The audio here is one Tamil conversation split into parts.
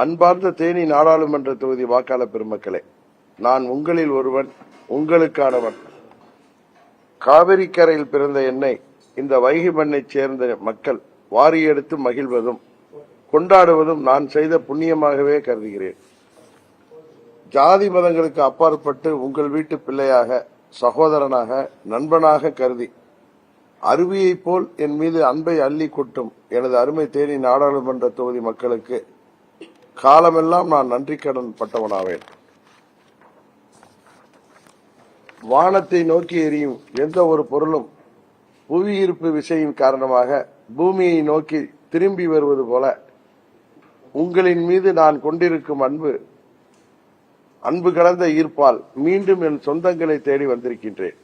அன்பார்ந்த தேனி நாடாளுமன்ற தொகுதி வாக்காளர் பெருமக்களே நான் உங்களில் ஒருவன் உங்களுக்கானவன். காவிரி கரையில் பிறந்த என்னை இந்த வைகை மண்ணைச் சேர்ந்த மக்கள் வாரி எடுத்து மகிழ்வதும் கொண்டாடுவதும் நான் செய்த புண்ணியமாகவே கருதுகிறேன். ஜாதி மதங்களுக்கு அப்பாற்பட்டு உங்கள் வீட்டு பிள்ளையாக சகோதரனாக நண்பனாக கருதி அருவியைப் போல் என் மீது அன்பை அள்ளி கொட்டும் எனது அருமை தேனி நாடாளுமன்ற தொகுதி மக்களுக்கு காலமெல்லாம் நான் நன்றி கடன் பட்டவனாவேன் வானத்தை நோக்கி எரியும் எந்த ஒரு பொருளும் புவியீர்ப்பு விசையின் காரணமாக பூமியை நோக்கி திரும்பி வருவது போல உங்களின் மீது நான் கொண்டிருக்கும் அன்பு அன்பு கலந்த ஈர்ப்பால் மீண்டும் என் சொந்தங்களை தேடி வந்திருக்கின்றேன்.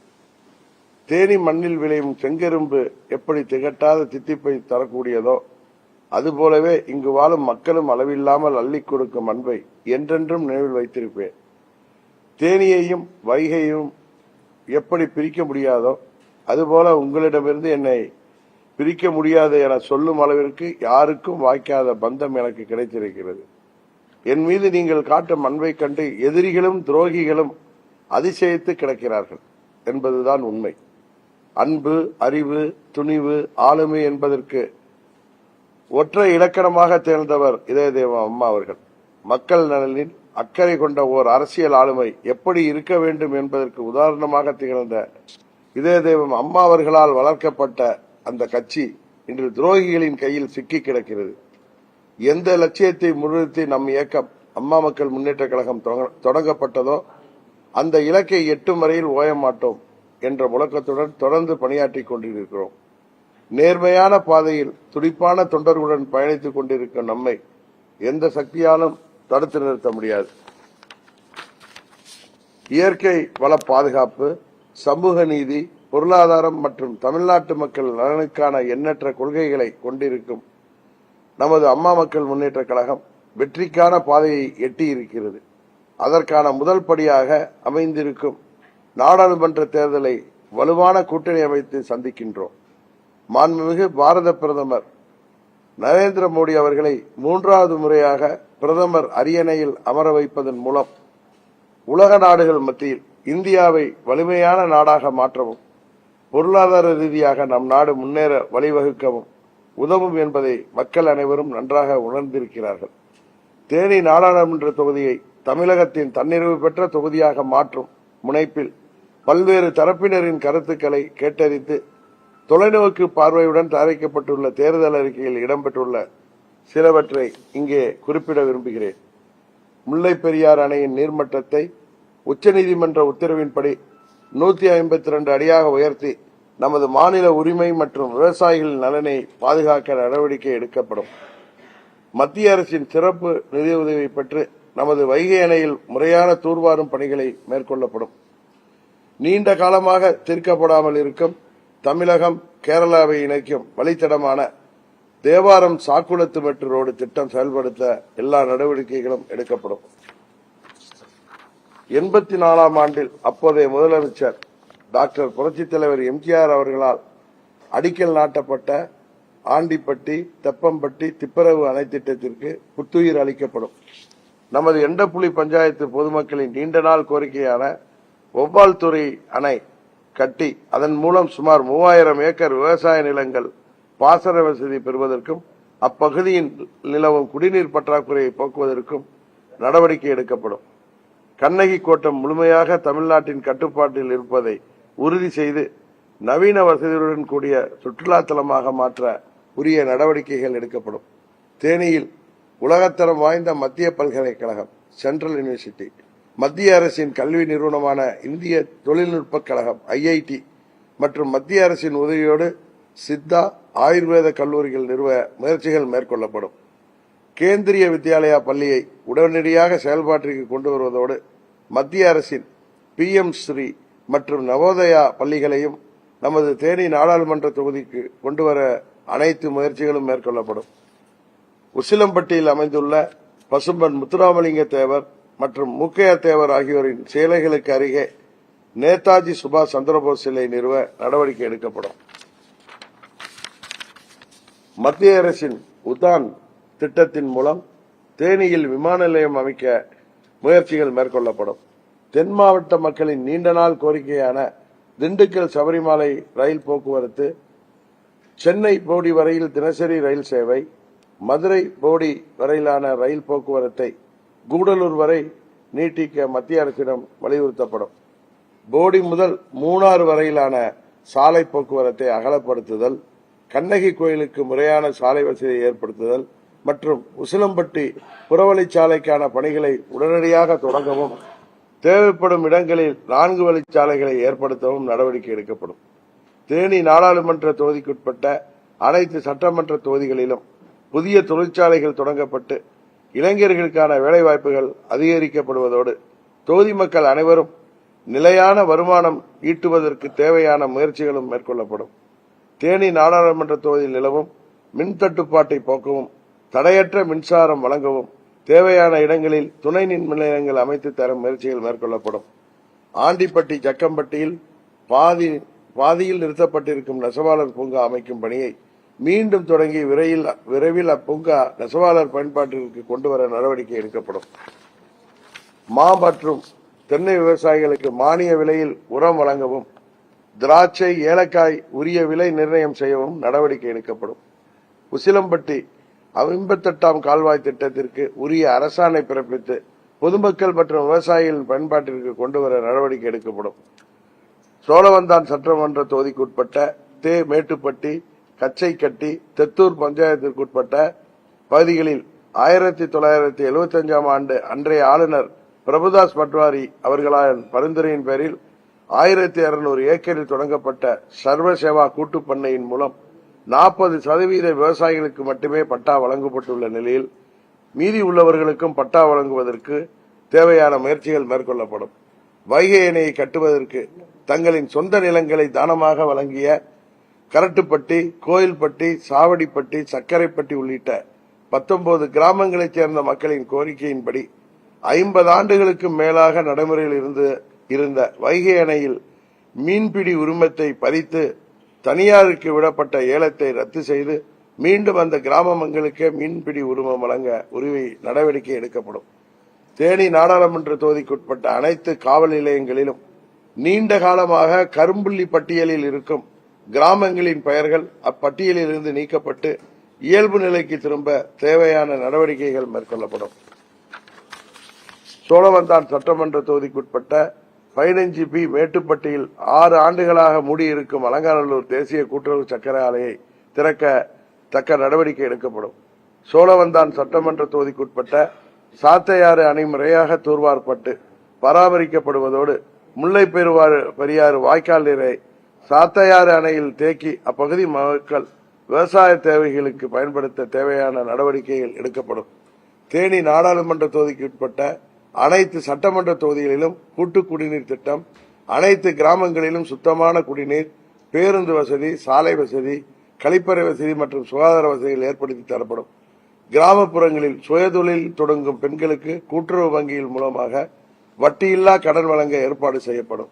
தேனி மண்ணில் விளையும் செங்கரும்பு எப்படி திகட்டாத தித்திப்பை தரக்கூடியதோ அதுபோலவே இங்கு வாழும் மக்களும் அளவில்லாமல் அள்ளி கொடுக்கும் அன்பை என்றென்றும் நினைவில் வைத்திருப்பேன். தேனியையும் வைகையும் எப்படி பிரிக்க முடியாதோ அதுபோல உங்களிடமிருந்து என்னை பிரிக்க முடியாது என சொல்லும் அளவிற்கு யாருக்கும் வாய்க்காத பந்தம் எனக்கு கிடைத்திருக்கிறது. என் மீது நீங்கள் காட்டும் அன்பை கண்டு எதிரிகளும் துரோகிகளும் அதிசயித்து கிடக்கிறார்கள் என்பதுதான் உண்மை. அன்பு அறிவு துணிவு ஆளுமை என்பதற்கு ஒற்றை இலக்கணமாக திகழ்ந்தவர் தேவம் அம்மா அவர்கள். மக்கள் நலனில் அக்கறை கொண்ட ஓர் அரசியல் ஆளுமை எப்படி இருக்க வேண்டும் என்பதற்கு உதாரணமாக திகழ்ந்த இதயதேவம் அம்மா அவர்களால் வளர்க்கப்பட்ட அந்த கட்சி இன்று துரோகிகளின் கையில் சிக்கி கிடக்கிறது. எந்த லட்சியத்தை முன்னிறுத்தி நம் இயக்கம் அம்மா மக்கள் முன்னேற்ற கழகம் தொடங்க- தொடங்கப்பட்டதோ அந்த இலக்கை எட்டும் வரையில் ஓய மாட்டோம் என்ற முழக்கத்துடன் தொடர்ந்து பணியாற்றிக் கொண்டிருக்கிறோம். நேர்மையான பாதையில் துடிப்பான தொண்டர்களுடன் பயணித்துக் கொண்டிருக்கும் நம்மை எந்த சக்தியாலும் தடுத்து நிறுத்த முடியாது. இயற்கை வள பாதுகாப்பு சமூக நீதி பொருளாதாரம் மற்றும் தமிழ்நாட்டு மக்கள் நலனுக்கான எண்ணற்ற கொள்கைகளை கொண்டிருக்கும் நமது அம்மா மக்கள் முன்னேற்ற கழகம் வெற்றிக்கான பாதையை எட்டியிருக்கிறது. அதற்கான முதல் படியாக அமைந்திருக்கும் நாடாளுமன்ற தேர்தலை வலுவான கூட்டணி அமைத்து சந்திக்கின்றோம். மாண்புமிகு பாரத பிரதமர் நரேந்திர மோடி அவர்களை மூன்றாவது முறையாக பிரதமர் அரியணையில் அமர வைப்பதன் மூலம் உலக நாடுகள் மத்தியில் இந்தியாவை வலிமையான நாடாக மாற்றவும் பொருளாதார ரீதியாக நம் நாடு முன்னேற வழிவகுக்கவும் உதவும் என்பதை மக்கள் அனைவரும் நன்றாக உணர்ந்திருக்கிறார்கள். தேனி நாடாளுமன்ற தொகுதியை தமிழகத்தின் தன்னிறைவு பெற்ற தொகுதியாக மாற்றும் முனைப்பில் பல்வேறு தரப்பினரின் கருத்துக்களை கேட்டறிந்து தொலைநோக்கு பார்வையுடன் தயாரிக்கப்பட்டுள்ள தேர்தல் அறிக்கையில் இடம்பெற்றுள்ள சிலவற்றை இங்கே குறிப்பிட விரும்புகிறேன். முல்லை பெரியாறு அணையின் நீர்மட்டத்தை உச்சநீதிமன்ற உத்தரவின்படி நூத்தி ஐம்பத்தி ரெண்டு அடியாக உயர்த்தி நமது மாநில உரிமை மற்றும் விவசாயிகளின் நலனை பாதுகாக்க நடவடிக்கை எடுக்கப்படும். மத்திய அரசின் சிறப்பு நிதியுதவி பெற்று நமது வைகை அணையில் முறையான தூர்வாரும் பணிகளை மேற்கொள்ளப்படும். நீண்ட காலமாக தீர்க்கப்படாமல் இருக்கும் தமிழகம் கேரளாவை இணைக்கும் வழித்தடமான தேவாரம் சாக்குளத்து மெட்ரோ ரோடு திட்டம் செயல்படுத்த எல்லா நடவடிக்கைகளும் எடுக்கப்படும். எண்பத்தி நாலாம் ஆண்டில் அப்போதைய முதலமைச்சர் டாக்டர் புரட்சித் தலைவர் எம்ஜிஆர் அவர்களால் அடிக்கல் நாட்டப்பட்ட ஆண்டிப்பட்டி தெப்பம்பட்டி திப்பரவு அணை திட்டத்திற்கு புத்துயிர் அளிக்கப்படும். நமது எண்டப்புலி பஞ்சாயத்து பொதுமக்களின் நீண்ட நாள் கோரிக்கையான ஒவ்வால்துறை அணை கட்டி அதன் மூலம் சுமார் மூவாயிரம் ஏக்கர் விவசாய நிலங்கள் பாசன வசதி பெறுவதற்கும் அப்பகுதியின் நிலவும் குடிநீர் பற்றாக்குறையை போக்குவதற்கும் நடவடிக்கை எடுக்கப்படும். கண்ணகி கோட்டம் முழுமையாக தமிழ்நாட்டின் கட்டுப்பாட்டில் இருப்பதை உறுதி செய்து நவீன வசதியுடன் கூடிய சுற்றுலா தலமாக மாற்ற உரிய நடவடிக்கைகள் எடுக்கப்படும். தேனியில் உலகத்தரம் வாய்ந்த மத்திய பல்கலைக்கழகம் சென்ட்ரல் யூனிவர்சிட்டி. மத்திய அரசின் கல்வி நிறுவனமான இந்திய தொழில்நுட்பக் கழகம் ஐஐடி மற்றும் மத்திய அரசின் உதவியோடு சித்தா ஆயுர்வேத கல்லூரிகள் நிறுவ முயற்சிகள் மேற்கொள்ளப்படும். கேந்திரிய வித்யாலயா பள்ளியை உடனடியாக செயல்பாட்டிற்கு கொண்டு வருவதோடு மத்திய அரசின் பி எம் ஸ்ரீ மற்றும் நவோதயா பள்ளிகளையும் நமது தேனி நாடாளுமன்ற தொகுதிக்கு கொண்டு வர அனைத்து முயற்சிகளும் மேற்கொள்ளப்படும். உசிலம்பட்டியில் அமைந்துள்ள பசும்பன் முத்துராமலிங்க தேவர் மற்றும் முக்கையா தேவர் ஆகியோரின் சேலைகளுக்கு அருகே நேதாஜி சுபாஷ் சந்திரபோஸ் சிலை நிறுவ நடவடிக்கை எடுக்கப்படும். மத்திய அரசின் உதான் திட்டத்தின் மூலம் தேனியில் விமான நிலையம் அமைக்க முயற்சிகள் மேற்கொள்ளப்படும். தென் மாவட்ட மக்களின் நீண்ட நாள் கோரிக்கையான திண்டுக்கல் சபரிமலை ரயில் போக்குவரத்து சென்னை போடி வரையில் தினசரி ரயில் சேவை மதுரை போடி வரையிலான ரயில் போக்குவரத்தை கூடலூர் வரை நீட்டிக்க மத்திய அரசிடம் வலியுறுத்தப்படும். போடி முதல் மூணாறு வரையிலான சாலை போக்குவரத்தை அகலப்படுத்துதல் கண்ணகி கோயிலுக்கு முறையான சாலை வசதியை ஏற்படுத்துதல் மற்றும் உசிலம்பட்டி புறவழிச்சாலைக்கான பணிகளை உடனடியாக தொடங்கவும் தேவைப்படும் இடங்களில் நான்கு வழிச்சாலைகளை ஏற்படுத்தவும் நடவடிக்கை எடுக்கப்படும். தேனி நாடாளுமன்ற தொகுதிக்குட்பட்ட அனைத்து சட்டமன்ற தொகுதிகளிலும் புதிய தொழிற்சாலைகள் தொடங்கப்பட்டு இளைஞர்களுக்கான வேலைவாய்ப்புகள் அதிகரிக்கப்படுவதோடு தொகுதி மக்கள் அனைவரும் நிலையான வருமானம் ஈட்டுவதற்கு தேவையான முயற்சிகளும் மேற்கொள்ளப்படும். தேனி நாடாளுமன்ற தொகுதியில் நிலவும் மின் தட்டுப்பாட்டை போக்கவும் தடையற்ற மின்சாரம் வழங்கவும் தேவையான இடங்களில் துணை மின் நிலையங்கள் அமைத்து தரும் முயற்சிகள் மேற்கொள்ளப்படும். ஆண்டிப்பட்டி ஜக்கம்பட்டியில் பாதி பாதியில் நிறுத்தப்பட்டிருக்கும் நெசவாளர் பூங்கா அமைக்கும் பணியை மீண்டும் தொடங்கி விரைவில் விரைவில் அப்பூங்கா நெசவாளர் பயன்பாட்டிற்கு கொண்டு வர நடவடிக்கை எடுக்கப்படும். மா மற்றும் தென்னை விவசாயிகளுக்கு மானிய விலையில் உரம் வழங்கவும் திராட்சை ஏலக்காய் உரிய விலை நிர்ணயம் செய்யவும் நடவடிக்கை எடுக்கப்படும். உசிலம்பட்டி ஐம்பத்தெட்டாம் கால்வாய் திட்டத்திற்கு உரிய அரசாணை பிறப்பித்து பொதுமக்கள் மற்றும் விவசாயிகளின் பயன்பாட்டிற்கு கொண்டு வர நடவடிக்கை எடுக்கப்படும். சோழவந்தான் சட்டமன்ற தொகுதிக்குட்பட்ட தே. மேட்டுப்பட்டி கச்சை கட்டி தெத்தூர் பஞ்சாயத்திற்குட்பட்ட பகுதிகளில் ஆயிரத்தி தொள்ளாயிரத்தி எழுபத்தி அஞ்சாம் ஆண்டு அன்றைய ஆளுநர் பிரபுதாஸ் பட்வாரி அவர்களால் பரிந்துரையின் பேரில் ஆயிரத்தி இருநூறு ஏக்கரில் தொடங்கப்பட்ட சர்வ சேவா கூட்டுப் பண்ணையின் மூலம் நாற்பது சதவீத விவசாயிகளுக்கு மட்டுமே பட்டா வழங்கப்பட்டுள்ள நிலையில் மீதி உள்ளவர்களுக்கும் பட்டா வழங்குவதற்கு தேவையான முயற்சிகள் மேற்கொள்ளப்படும். வைகை அணையை கட்டுவதற்கு தங்களின் சொந்த நிலங்களை தானமாக வழங்கிய கரட்டுப்பட்டி கோயில்பட்டி சாவடிப்பட்டி சக்கரைப்பட்டி உள்ளிட்ட பத்தொன்பது கிராமங்களைச் சேர்ந்த மக்களின் கோரிக்கையின்படி ஐம்பது ஆண்டுகளுக்கு மேலாக நடைமுறையில் இருந்து இருந்த வைகை அணையில் மீன்பிடி உரிமத்தை பறித்து தனியாருக்கு விடப்பட்ட ஏலத்தை ரத்து செய்து மீண்டும் அந்த கிராம மக்களுக்கே மீன்பிடி உரிமம் வழங்க உரிமை நடவடிக்கை எடுக்கப்படும். தேனி நாடாளுமன்ற தொகுதிக்குட்பட்ட அனைத்து காவல் நிலையங்களிலும் நீண்ட காலமாக கரும்புள்ளி பட்டியலில் இருக்கும் கிராமங்களின் பெயர்கள் அப்பட்டியலிலிருந்து நீக்கப்பட்டு இயல்பு நிலைக்கு திரும்ப தேவையான நடவடிக்கைகள் மேற்கொள்ளப்படும். சோழவந்தான் சட்டமன்ற தொகுதிக்குட்பட்ட பதினஞ்சு பி மேட்டுப்பட்டியில் ஆறு ஆண்டுகளாக மூடியிருக்கும் அலங்காநல்லூர் தேசிய கூட்டுறவு சக்கர ஆலையை திறக்க தக்க நடவடிக்கை எடுக்கப்படும். சோழவந்தான் சட்டமன்ற தொகுதிக்குட்பட்ட சாத்தையாறு அணை முறையாக தூர்வாரப்பட்டு பராமரிக்கப்படுவதோடு முல்லை பெருவாறு பெரியாறு வாய்க்கால் நீரை சாத்தையாறு அணையில் தேக்கி அப்பகுதி மக்கள் விவசாய தேவைகளுக்கு பயன்படுத்த தேவையான நடவடிக்கைகள் எடுக்கப்படும். தேனி நாடாளுமன்ற தொகுதிக்கு உட்பட்ட அனைத்து சட்டமன்ற தொகுதிகளிலும் கூட்டு குடிநீர் திட்டம் அனைத்து கிராமங்களிலும் சுத்தமான குடிநீர் பேருந்து வசதி சாலை வசதி கழிப்பறை வசதி மற்றும் சுகாதார வசதிகள் ஏற்படுத்தி தரப்படும். கிராமப்புறங்களில் சுயதொழில் தொடங்கும் பெண்களுக்கு கூட்டுறவு வங்கியின் மூலமாக வட்டியில்லா கடன் வழங்க ஏற்பாடு செய்யப்படும்.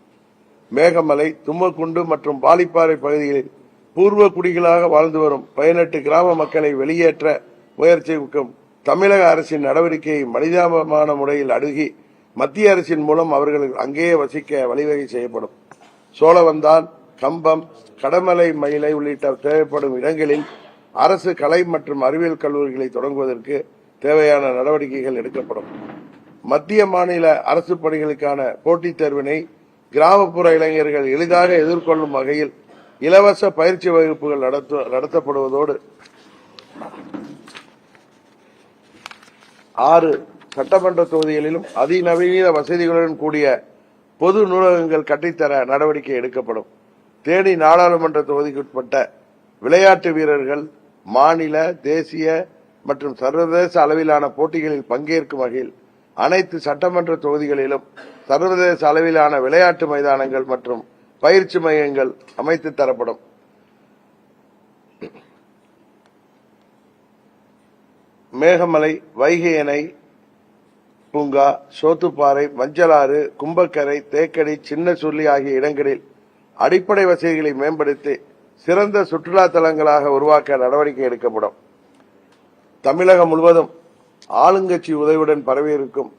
மேகமலை தும்மக்குண்டு மற்றும் பாலிப்பாறை பகுதிகளில் பூர்வ குடிகளாக வாழ்ந்து வரும் பதினெட்டு கிராம மக்களை வெளியேற்ற முயற்சிக்கும் தமிழக அரசின் நடவடிக்கையை மனிதாபமான முறையில் அணுகி மத்திய அரசின் மூலம் அவர்கள் அங்கேயே வசிக்க வழிவகை செய்யப்படும். சோழவந்தான் கம்பம் கடமலை மயிலை உள்ளிட்ட தேவைப்படும் இடங்களில் அரசு கலை மற்றும் அறிவியல் கல்லூரிகளை தொடங்குவதற்கு தேவையான நடவடிக்கைகள் எடுக்கப்படும். மத்திய மாநில அரசு பணிகளுக்கான போட்டித் தேர்வினை கிராமப்புற இளைஞர்கள் எளிதாக எதிர்கொள்ளும் வகையில் இலவச பயிற்சி வகுப்புகள் நடத்த- நடத்தப்படுவதோடு ஆறு சட்டமன்ற தொகுதிகளிலும் அதிநவீன வசதிகளுடன் கூடிய பொது நூலகங்கள் கட்டித்தர நடவடிக்கை எடுக்கப்படும். தேனி நாடாளுமன்ற தொகுதிக்குட்பட்ட விளையாட்டு வீரர்கள் மாநில தேசிய மற்றும் சர்வதேச அளவிலான போட்டிகளில் பங்கேற்கும் வகையில் அனைத்து சட்டமன்ற தொகுதிகளிலும் சர்வதேச அளவிலான விளையாட்டு மைதானங்கள் மற்றும் பயிற்சி மையங்கள் அமைத்து தரப்படும். மேகமலை வைகை அணை பூங்கா சோத்துப்பாறை மஞ்சளாறு கும்பக்கரை தேக்கடி சின்ன சொல்லி ஆகிய இடங்களில் அடிப்படை வசதிகளை மேம்படுத்தி சிறந்த சுற்றுலா தலங்களாக உருவாக்க நடவடிக்கை எடுக்கப்படும். தமிழகம் முழுவதும் ஆளுங்கட்சி உதவியுடன் பரவியிருக்கும்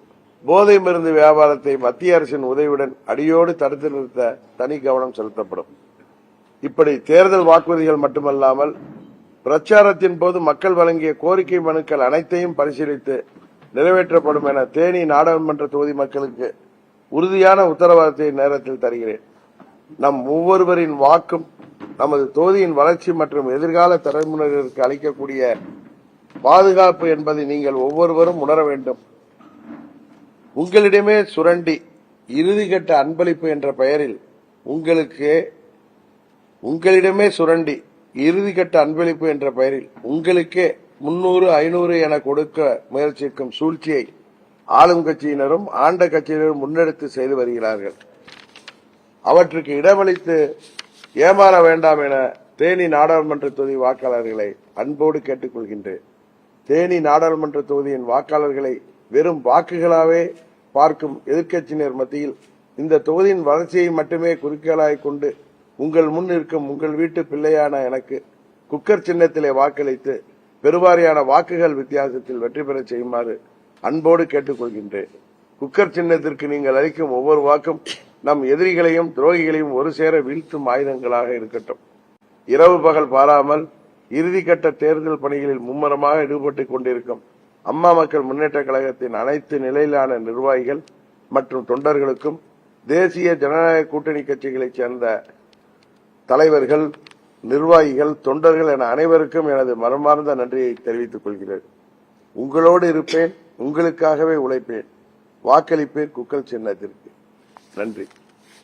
போதை மருந்து வியாபாரத்தை மத்திய அரசின் உதவியுடன் அடியோடு தடுத்து நிறுத்த தனி கவனம் செலுத்தப்படும். இப்படி தேர்தல் வாக்குறுதிகள் மட்டுமல்லாமல் பிரச்சாரத்தின் போது மக்கள் வழங்கிய கோரிக்கை மனுக்கள் அனைத்தையும் பரிசீலித்து நிறைவேற்றப்படும் என தேனி நாடாளுமன்ற தொகுதி மக்களுக்கு உறுதியான உத்தரவாதத்தை நேரத்தில் தருகிறேன். நம் ஒவ்வொருவரின் வாக்கும் நமது தொகுதியின் வளர்ச்சி மற்றும் எதிர்கால தலைமுறையினருக்கு அளிக்கக்கூடிய பாதுகாப்பு என்பதை நீங்கள் ஒவ்வொருவரும் உணர வேண்டும். உங்களிடமே சுரண்டி இறுதிக்கட்ட அன்பளிப்பு என்ற பெயரில் உங்களுக்கு உங்களிடமே சுரண்டி இறுதிக்கட்ட அன்பளிப்பு என்ற பெயரில் உங்களுக்கே முன்னூறு ஐநூறு என கொடுக்க முயற்சிக்கும் சூழ்ச்சியை ஆளும் கட்சியினரும் ஆண்ட கட்சியினரும் முன்னெடுத்து செய்து வருகிறார்கள். அவற்றுக்கு இடமளித்து ஏமாற வேண்டாம் என தேனி நாடாளுமன்ற தொகுதி வாக்காளர்களை அன்போடு கேட்டுக்கொள்கின்றேன். தேனி நாடாளுமன்ற தொகுதியின் வாக்காளர்களை வெறும் வாக்குகளாவே பார்க்கும் எதிர்க்கட்சியினர் மத்தியில் இந்த தொகுதியின் வளர்ச்சியை மட்டுமே குறிக்கோளாய் கொண்டு உங்கள் முன் இருக்கும் உங்கள் வீட்டு பிள்ளையான எனக்கு குக்கர் சின்னத்திலே வாக்களித்து பெருவாரியான வாக்குகள் வித்தியாசத்தில் வெற்றி பெறச் செய்யுமாறு அன்போடு கேட்டுக்கொள்கின்றேன். குக்கர் சின்னத்திற்கு நீங்கள் அளிக்கும் ஒவ்வொரு வாக்கும் நம் எதிரிகளையும் துரோகிகளையும் ஒரு சேர வீழ்த்தும் ஆயுதங்களாக இருக்கட்டும். இரவு பகல் பாராமல் இறுதிக்கட்ட தேர்தல் பணிகளில் மும்முரமாக ஈடுபட்டுக் கொண்டிருக்கும் அம்மா மக்கள் முன்னேற்ற கழகத்தின் அனைத்து நிலையிலான நிர்வாகிகள் மற்றும் தொண்டர்களுக்கும் தேசிய ஜனநாயக கூட்டணி கட்சிகளைச் சேர்ந்த தலைவர்கள் நிர்வாகிகள் தொண்டர்கள் என அனைவருக்கும் எனது மனமார்ந்த நன்றியை தெரிவித்துக் கொள்கிறேன். உங்களோடு இருப்பேன் உங்களுக்காகவே உழைப்பேன். வாக்களிப்பேன் குக்கல் சின்னத்திற்கு. நன்றி.